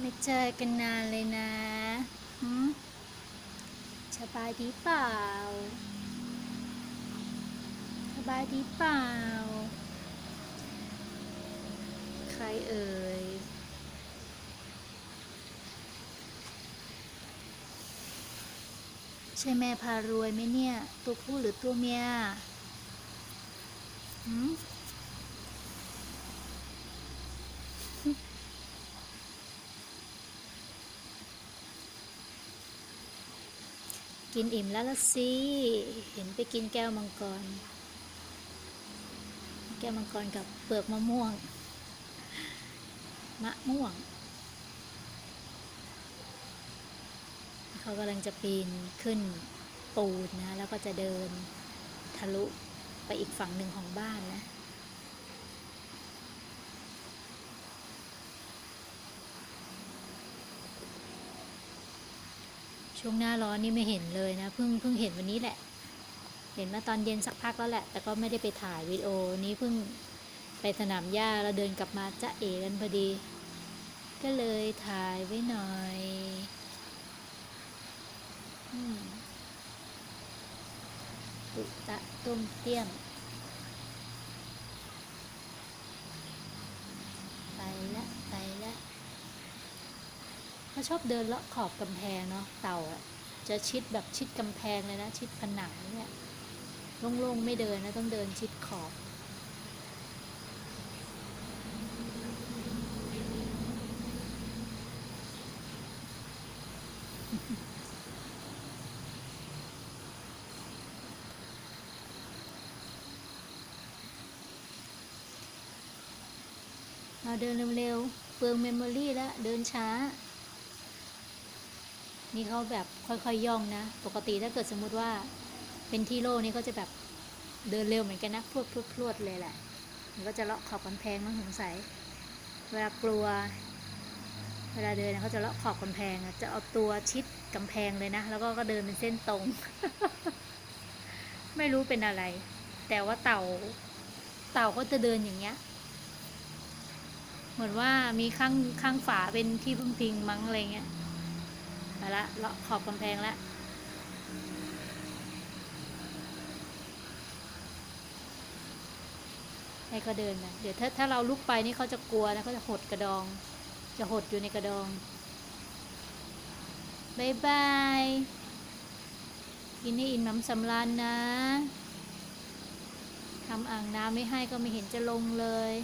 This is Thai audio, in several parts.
ไม่เจอกันนานเลยนะหืมสบายดีเปล่า สบายดีเปล่า ใครเอ่ย ใช่แม่พารวยไหมเนี่ย ตัวผู้หรือตัวเมียหืม กินอิ่มแล้วละสิ เห็นไปกินแก้วมังกร แก้วมังกรกับเปลือกมะม่วง มะม่วง เขากำลังจะปีนขึ้นปูนนะ แล้วก็จะเดินทะลุไปอีกฝั่งหนึ่งของบ้านนะ ช่วงหน้าร้อนนี่ไม่เห็นเลยนะ เพิ่งเพิ่งเห็นวันนี้แหละ เห็นมาตอนเย็นสักพักแล้วแหละ แต่ก็ไม่ได้ไปถ่ายวิดีโอนี้เพิ่งไปสนามหญ้าแล้วเดินกลับมาจะเอกันพอดี ก็เลยถ่ายไว้หน่อยอตุตะต้มเตี้ยม ไปละไปละ เขาชอบเดินเลาะขอบกำแพงเนาะเต่าอะจะชิดแบบชิดกำแพงเลยนะ ชิดผนังเนี่ยโล่งๆไม่เดินนะต้องเดินชิดขอบเอาเดินเร็วๆ เปลืองเมมโมรี่แล้ว เดินช้า นี่เขาแบบค่อยๆย่องนะ ปกติถ้าเกิดสมมุติว่าเป็นที่โล่นี่เขาจะแบบเดินเร็วเหมือนกันนะพรวดพรวดพรวดเลยแหละ มันก็จะเลาะขอบกำแพงมั้งสงสัย เวลากลัว เวลาเดินเขาจะเลาะขอบกำแพงจะเอาตัวชิดกำแพงเลยนะ แล้วก็ก็เดินเป็นเส้นตรง ไม่รู้เป็นอะไร แต่ว่าเต่า เต่าก็จะเดินอย่างเงี้ย เหมือนว่ามีข้างข้างฝาเป็นที่พึ่งพิงมั้งอะไรเงี้ย มาละเลาะขอบกำแพงละให้เขาเดินนะเดี๋ยวถ้าถ้าเราลุกไปนี่เขาจะกลัวนะเขาจะหดกระดอง จะหดอยู่ในกระดองบายบายกินให้อิ่มน้ำสำราญนะทำอ่างน้ำไม่ให้ก็ไม่เห็นจะลงเลย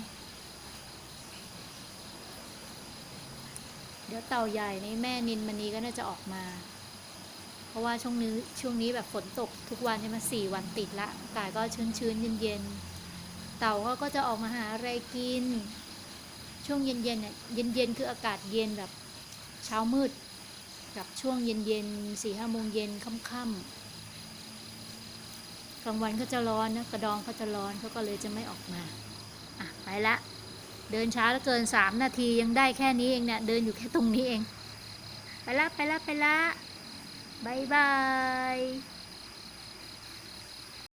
เดี๋ยวเต่าใหญ่นี่แม่นินมณีก็น่าจะออกมา เพราะว่าช่วงนี้ช่วงนี้แบบฝนตกทุกวันใช่ไหมสี่วันติดละอากาศก็ชื้นชื้นเย็นเย็นๆเต่าเขาก็จะออกมาหาอะไรกิน ช่วงเย็นเย็นๆเนี่ยเย็นเย็นๆคืออากาศเย็นแบบเช้ามืด กับช่วงเย็นเย็นสี่ห้าโมงเย็นค่ำๆกลางวันก็จะร้อนนะกระดองเขาจะร้อนเขาก็เลยจะไม่ออกมาอะไปละ เดินช้าแล้วเกินสามนาทียังได้แค่นี้เองเนี่ยเดินอยู่แค่ตรงนี้เอง ไปละไปละไปละบายบาย